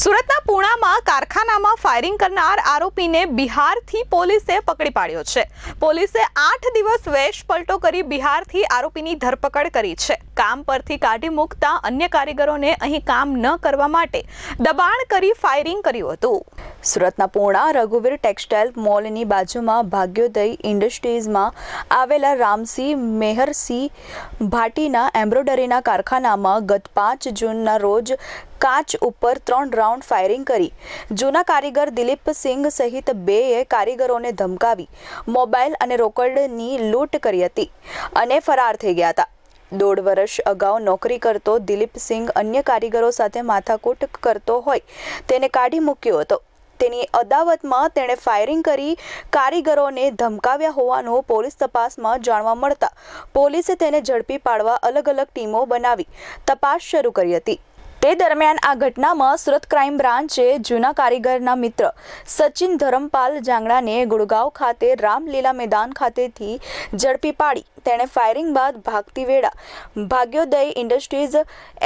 સુરતના પૂણામાં કારખાનામાં ફાયરિંગ કરનાર આરોપીને બિહારથી પોલીસે પકડી પાડ્યો છે. પોલીસે આઠ દિવસ વેશ પલટો કરી બિહારથી આરોપીની ધરપકડ કરી છે. કામ પરથી કાઢી મૂકતા અન્ય કારીગરોને અહીં કામ ન કરવા માટે દબાણ કરી ફાયરિંગ કર્યું હતું. સુરતના પૂર્ણા રઘુવીર ટેક્સટાઇલ મોલની બાજુમાં ભાગ્યોદય ઇન્ડસ્ટ્રીઝમાં આવેલા રામસિંહ મેહરસિંહ ભાટીના એમ્બ્રોડરીના કારખાનામાં ગત પાંચ જૂનના રોજ કાચ ઉપર ત્રણ રાઉન્ડ ફાયરિંગ કરી. જૂના કારીગર દિલીપસિંહ સહિત બેએ કારીગરોને ધમકાવી મોબાઈલ અને રોકડની લૂંટ કરી હતી અને ફરાર થઈ ગયા હતા. દોઢ વર્ષ અગાઉ નોકરી કરતો દિલીપસિંઘ અન્ય કારીગરો સાથે માથાકૂટ કરતો હોય તેને કાઢી મૂક્યો હતો. તેની અદાવતમાં તેણે ફાયરિંગ કરી કારીગરોને ધમકાવ્યા હોવાનું પોલીસ તપાસમાં જાણવા મળતા પોલીસે તેને ઝડપી પાડવા અલગ અલગ ટીમો બનાવી તપાસ શરૂ કરી હતી. તે દરમિયાન આ ઘટનામાં સુરત ક્રાઇમ બ્રાન્ચે જૂના કારીગરના મિત્ર સચિન ધરમપાલ જાંગડાને ગુડગાંવ ખાતે રામલીલા મેદાન ખાતેથી ઝડપી પાડી. તેણે ફાયરિંગ બાદ ભાગતી વેળા ભાગ્યોદય ઇન્ડસ્ટ્રીઝ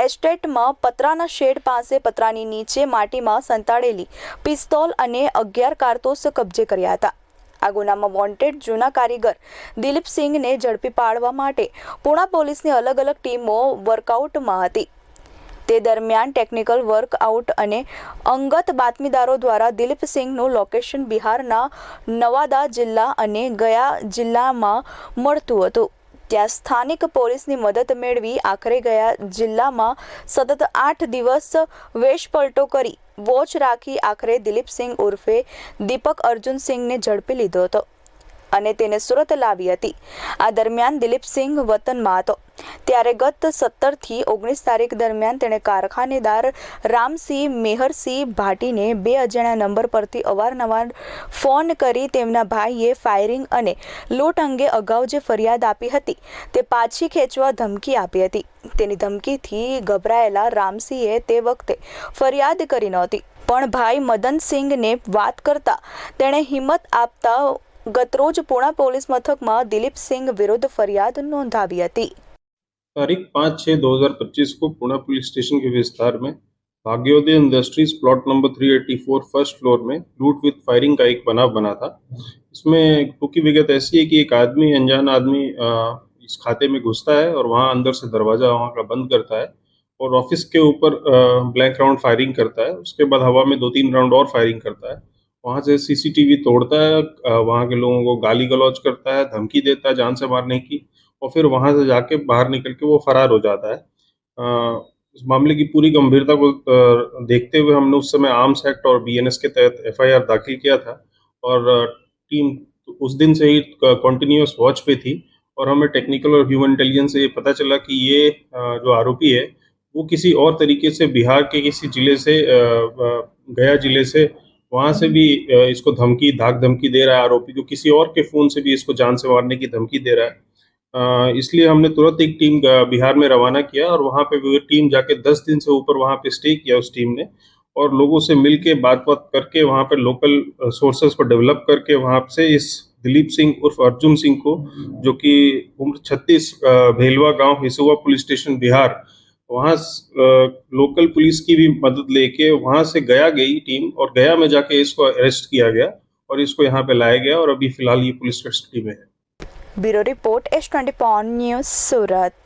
એસ્ટેટમાં પતરાના શેડ પાસે પતરાની નીચે માટીમાં સંતાડેલી પિસ્તોલ અને અગિયાર કારતૂસ કબજે કર્યા હતા. આ ગુનામાં વોન્ટેડ જૂના કારીગર દિલીપસિંહને ઝડપી પાડવા માટે પુણા પોલીસની અલગ અલગ ટીમો વર્કઆઉટમાં હતી. તે દરમિયાન ટેકનિકલ વર્કઆઉટ અને અંગત બાતમીદારો દ્વારા દિલીપસિંહનું લોકેશન બિહારના નવાદા જિલ્લા અને ગયા જિલ્લામાં મળતું હતું. ત્યાં સ્થાનિક પોલીસની મદદ મેળવી આખરે ગયા જિલ્લામાં સતત આઠ દિવસ વેશપલટો કરી વોચ રાખી આખરે દિલીપસિંહ ઉર્ફે દીપક અર્જુન સિંઘને ઝડપી લીધો હતો. અને તેને સુરત લાવી હતી. આ દરમિયાન દિલીપસિંહ વતનમાં હતો. ત્યારે ગત સત્તરથી ઓગણીસ તારીખ દરમિયાન તેણે કારખાનેદાર રામસિંહ મેહરસિંહ ભાટીને બે અજાણ્યા નંબર પરથી અવારનવાર ફોન કરી તેમના ભાઈએ ફાયરિંગ અને લૂંટ અંગે અગાઉ જે ફરિયાદ આપી હતી તે પાછી ખેંચવા ધમકી આપી હતી. તેની ધમકીથી ગભરાયેલા રામસિંહે તે વખતે ફરિયાદ કરી નહોતી. પણ ભાઈ મદનસિંહને વાત કરતા તેણે હિંમત આપતા ગતરોજ પુણા પોલીસ મથકમાં દિલીપ સિંઘ વિરુદ્ધ ફરિયાદ નોંધાવી હતી तारीख पाँच छः दो हज़ार पच्चीस को पुणे पुलिस स्टेशन के विस्तार में Bhagyodaya industries plot number three eighty four first floor में लूट विद फायरिंग का एक बनाव बना था इसमें टूकी विगत ऐसी है कि एक आदमी अनजान आदमी अ, इस खाते में घुसता है और वहाँ अंदर से दरवाज़ा वहाँ का बंद करता है और ऑफिस के ऊपर ब्लैंक राउंड फायरिंग करता है उसके बाद हवा में दो तीन राउंड और फायरिंग करता है वहाँ से सीसीटीवी तोड़ता है वहाँ के लोगों को गाली गलौज करता है, धमकी देता है, जान से मारने की, और फिर वहाँ से जाके बाहर निकल के वो फरार हो जाता है। इस मामले की पूरी गंभीरता को देखते हुए हमने उस समय आर्म्स एक्ट और बीएनएस के तहत एफआईआर दाखिल किया था, और टीम उस दिन से ही कॉन्टिन्यूस वॉच पे थी, और हमें टेक्निकल और ह्यूमन इंटेलिजेंस से ये पता चला कि ये जो आरोपी है, वो किसी और तरीके से बिहार के किसी ज़िले से गया ज़िले से वहाँ से भी इसको धमकी धाक धमकी दे रहा है आरोपी को। किसी और के फ़ोन से भी इसको जान से मारने की धमकी दे रहा है। इसलिए हमने तुरंत एक टीम बिहार में रवाना किया और वहाँ पे वो टीम जाके दस दिन से ऊपर वहाँ पे स्टे किया उस टीम ने और लोगों से मिल के बात बात करके वहाँ पे लोकल सोर्सेज को डेवलप करके वहाँ से इस दिलीप सिंह उर्फ़ अर्जुन सिंह को, जो कि उम्र छत्तीस भेलवा गाँव हिसुआ पुलिस स्टेशन बिहार वहाँ लोकल पुलिस की भी मदद लेके वहाँ से गया गई टीम और गया में जाके इसको अरेस्ट किया गया और इसको यहाँ पे लाया गया और अभी फ़िलहाल ये पुलिस कस्टडी में है। Bureau report S twenty news, Surat.